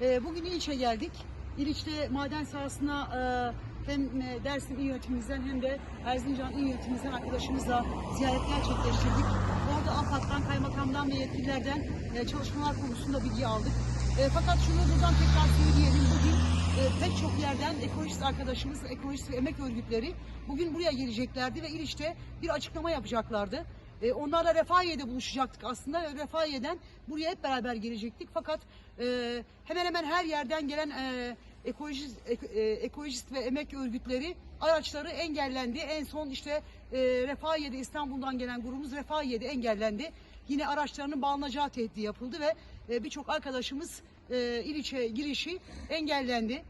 Ee, bugün İliç'e geldik. İliç'te maden sahasına e, hem e, Dersim İl Yönetimimizden hem de Erzincan İl Yönetimimizden arkadaşımızla ziyaret gerçekleştirdik. Orada AFAD'dan, kaymakamdan ve yetkililerden e, çalışmalar konusunda bilgi aldık. Fakat şunu buradan tekrar söyleyelim. Bugün pek çok yerden ekolojist arkadaşımız, ekolojist ve emek örgütleri bugün buraya geleceklerdi ve İliç'te bir açıklama yapacaklardı. E, onlarla Refahiye'de buluşacaktık aslında Refahiye'den buraya hep beraber gelecektik. Fakat e, hemen hemen her yerden gelen e, ekolojist, ek- e, ekolojist ve emek örgütleri araçları engellendi. En son işte e, Refahiye'de İstanbul'dan gelen grubumuz Refahiye'de engellendi. Yine araçlarının bağlanacağı tehdidi yapıldı ve e, birçok arkadaşımız e, İliç'e girişi engellendi.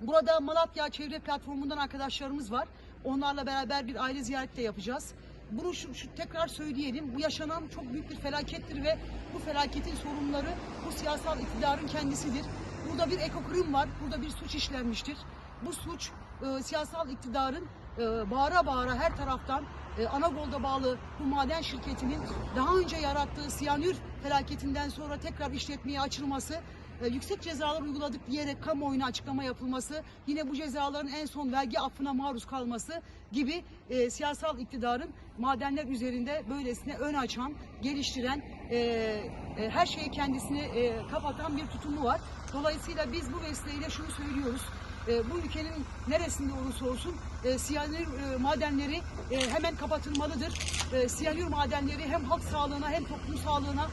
Burada Malatya Çevre Platformu'ndan arkadaşlarımız var. Onlarla beraber bir aile ziyareti de yapacağız. Bunu şu, şu tekrar söyleyelim. Bu yaşanan çok büyük bir felakettir ve bu felaketin sorumluları bu siyasal iktidarın kendisidir. Burada bir ekokrim var. Burada bir suç işlenmiştir. Bu suç e, siyasal iktidarın e, bağıra bağıra her taraftan e, Anagol'da bağlı bu maden şirketinin daha önce yarattığı siyanür felaketinden sonra tekrar işletmeye açılması yüksek cezalar uyguladık diyerek kamuoyuna açıklama yapılması, yine bu cezaların en son vergi affına maruz kalması gibi e, siyasal iktidarın madenler üzerinde böylesine ön açan, geliştiren, e, e, her şeyi kendisini e, kapatan bir tutumu var. Dolayısıyla biz bu vesileyle şunu söylüyoruz. E, bu ülkenin neresinde olursa olsun e, siyanür e, madenleri e, hemen kapatılmalıdır. E, siyanür madenleri hem halk sağlığına hem toplum sağlığına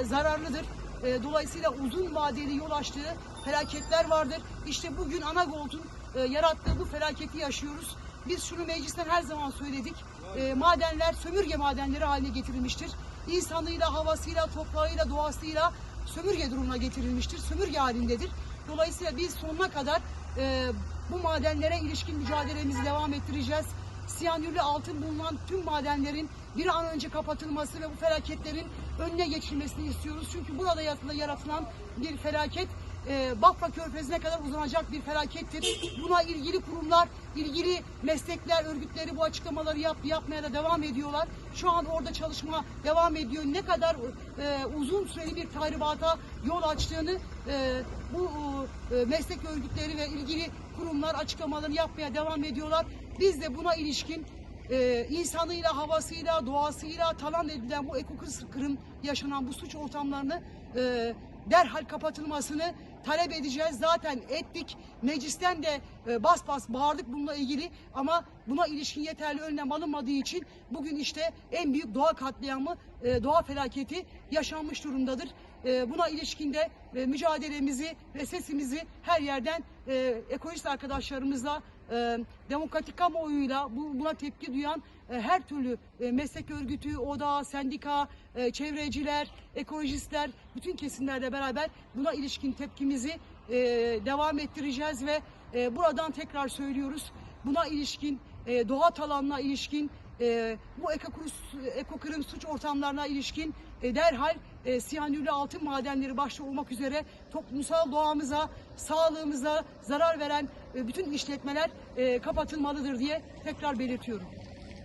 e, zararlıdır. E, dolayısıyla uzun vadeli yol açtığı felaketler vardır. İşte bugün Anagol'un e, yarattığı bu felaketi yaşıyoruz. Biz şunu meclisten her zaman söyledik. E, madenler sömürge madenleri haline getirilmiştir. İnsanıyla, havasıyla, toprağıyla, doğasıyla sömürge durumuna getirilmiştir. Sömürge halindedir. Dolayısıyla biz sonuna kadar e, bu madenlere ilişkin mücadelemizi devam ettireceğiz. Siyanürlü altın bulunan tüm madenlerin bir an önce kapatılması ve bu felaketlerin önüne geçilmesini istiyoruz. Çünkü burada yaratılan bir felaket e, Bafra Körfezi'ne kadar uzanacak bir felakettir. Buna ilgili kurumlar, ilgili meslekler, örgütleri bu açıklamaları yap, yapmaya da devam ediyorlar. Şu an orada çalışma devam ediyor. Ne kadar e, uzun süreli bir tahribata yol açtığını e, bu e, meslek örgütleri ve ilgili kurumlar açıklamalarını yapmaya devam ediyorlar. Biz de buna ilişkin e, insanıyla, havasıyla, doğasıyla talan edilen bu ekokırım yaşanan bu suç ortamlarını e, derhal kapatılmasını talep edeceğiz. Zaten ettik. Meclisten de e, bas bas bağırdık bununla ilgili ama buna ilişkin yeterli önlem alınmadığı için bugün işte en büyük doğa katliamı, e, doğa felaketi yaşanmış durumdadır. E, buna ilişkin de e, mücadelemizi ve sesimizi her yerden e, ekolojist arkadaşlarımızla e, demokratik kamuoyuyla bu, buna tepki duyan e, her türlü meslek örgütü, oda, sendika, çevreciler, ekolojistler, bütün kesimlerle beraber buna ilişkin tepkimizi e, devam ettireceğiz ve e, buradan tekrar söylüyoruz. Buna ilişkin, e, doğa talanına ilişkin, e, bu ekokırım suç ortamlarına ilişkin e, derhal e, siyanürlü altın madenleri başta olmak üzere toplumsal doğamıza, sağlığımıza zarar veren e, bütün işletmeler e, kapatılmalıdır diye tekrar belirtiyorum.